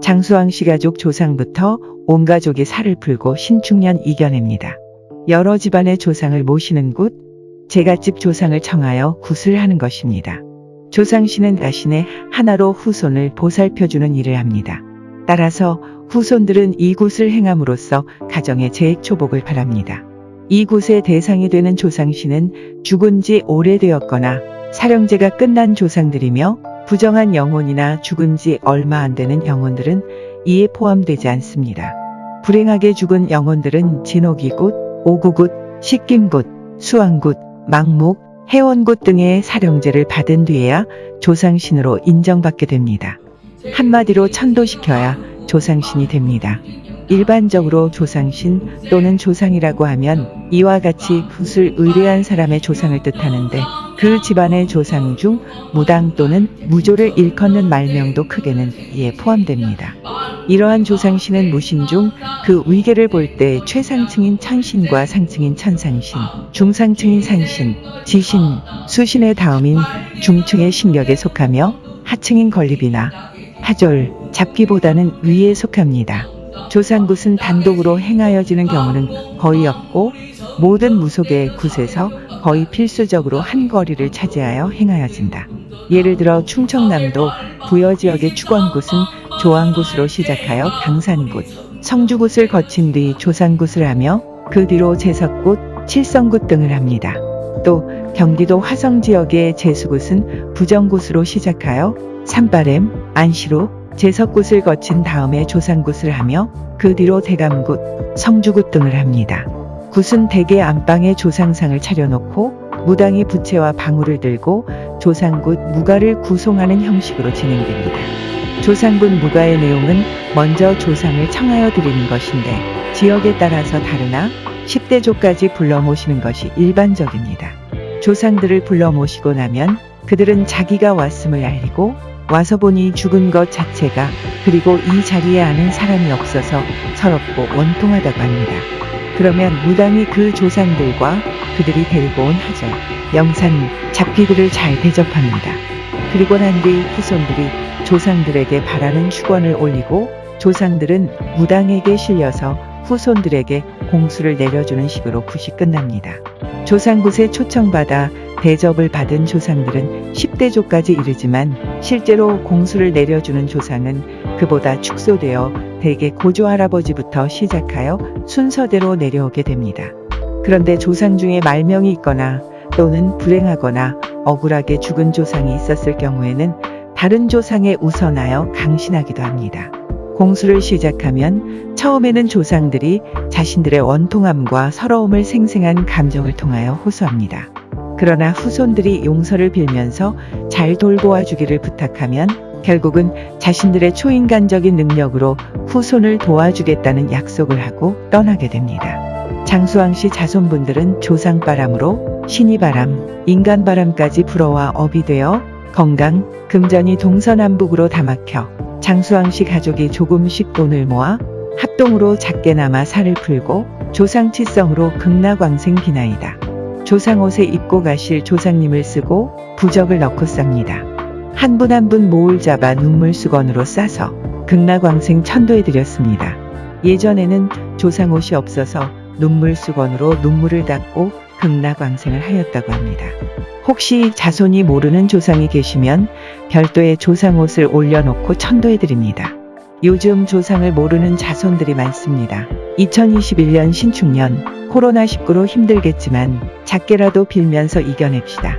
장수왕 씨 가족 조상부터 온 가족이 살을 풀고 신축년 이겨냅니다. 여러 집안의 조상을 모시는 곳, 제갓집 조상을 청하여 굿을 하는 것입니다. 조상 씨는 자신의 하나로 후손을 보살펴주는 일을 합니다. 따라서 후손들은 이 굿을 행함으로써 가정의 재액초복을 바랍니다. 이 굿의 대상이 되는 조상 씨는 죽은 지 오래되었거나 사령제가 끝난 조상들이며 부정한 영혼이나 죽은 지 얼마 안 되는 영혼들은 이에 포함되지 않습니다. 불행하게 죽은 영혼들은 진옥이굿, 오구굿, 식김굿, 수왕굿, 망목, 해원굿 등의 사령제를 받은 뒤에야 조상신으로 인정받게 됩니다. 한마디로 천도시켜야 조상신이 됩니다. 일반적으로 조상신 또는 조상이라고 하면 이와 같이 굿을 의뢰한 사람의 조상을 뜻하는데 그 집안의 조상 중 무당 또는 무조를 일컫는 말명도 크게는 이에 포함됩니다. 이러한 조상신은 무신 중 그 위계를 볼 때 최상층인 천신과 상층인 천상신, 중상층인 상신, 지신, 수신의 다음인 중층의 신격에 속하며 하층인 건립이나 하졸, 잡기보다는 위에 속합니다. 조상굿은 단독으로 행하여지는 경우는 거의 없고 모든 무속의 굿에서 거의 필수적으로 한 거리를 차지하여 행하여진다. 예를 들어 충청남도 부여 지역의 축원굿은 조항굿으로 시작하여 당산굿, 성주굿을 거친 뒤 조상굿을 하며 그 뒤로 제석굿, 칠성굿 등을 합니다. 또 경기도 화성 지역의 제수굿은 부정굿으로 시작하여 산바램, 안시로, 제석굿을 거친 다음에 조상굿을 하며 그 뒤로 대감굿, 성주굿 등을 합니다. 굿은 대개 안방에 조상상을 차려놓고 무당이 부채와 방울을 들고 조상굿 무가를 구송하는 형식으로 진행됩니다. 조상굿 무가의 내용은 먼저 조상을 청하여 드리는 것인데 지역에 따라서 다르나 10대조까지 불러 모시는 것이 일반적입니다. 조상들을 불러 모시고 나면 그들은 자기가 왔음을 알리고 와서 보니 죽은 것 자체가 그리고 이 자리에 아는 사람이 없어서 서럽고 원통하다고 합니다. 그러면 무당이 그 조상들과 그들이 데리고 온 하절, 영산, 잡기들을 잘 대접합니다. 그리고 난 뒤 후손들이 조상들에게 바라는 축원을 올리고 조상들은 무당에게 실려서 후손들에게 공수를 내려주는 식으로 굿이 끝납니다. 조상굿에 초청받아 대접을 받은 조상들은 10대조까지 이르지만 실제로 공수를 내려주는 조상은 그보다 축소되어 대개 고조 할아버지부터 시작하여 순서대로 내려오게 됩니다. 그런데 조상 중에 말명이 있거나 또는 불행하거나 억울하게 죽은 조상이 있었을 경우에는 다른 조상에 우선하여 강신하기도 합니다. 공수를 시작하면 처음에는 조상들이 자신들의 원통함과 서러움을 생생한 감정을 통하여 호소합니다. 그러나 후손들이 용서를 빌면서 잘 돌보아 주기를 부탁하면 결국은 자신들의 초인간적인 능력으로 후손을 도와주겠다는 약속을 하고 떠나게 됩니다. 장수왕 씨 자손분들은 조상바람으로 신이바람, 인간바람까지 불어와 업이 되어 건강, 금전이 동서남북으로 다 막혀 장수왕 씨 가족이 조금씩 돈을 모아 합동으로 작게나마 살을 풀고 조상치성으로 극락왕생 비나이다. 조상옷에 입고 가실 조상님을 쓰고 부적을 넣고 쌉니다. 한 분 한 분 모을 잡아 눈물 수건으로 싸서 극락왕생 천도해 드렸습니다. 예전에는 조상옷이 없어서 눈물 수건으로 눈물을 닦고 극락왕생을 하였다고 합니다. 혹시 자손이 모르는 조상이 계시면 별도의 조상옷을 올려놓고 천도해 드립니다. 요즘 조상을 모르는 자손들이 많습니다. 2021년 신축년 코로나19로 힘들겠지만 작게라도 빌면서 이겨냅시다.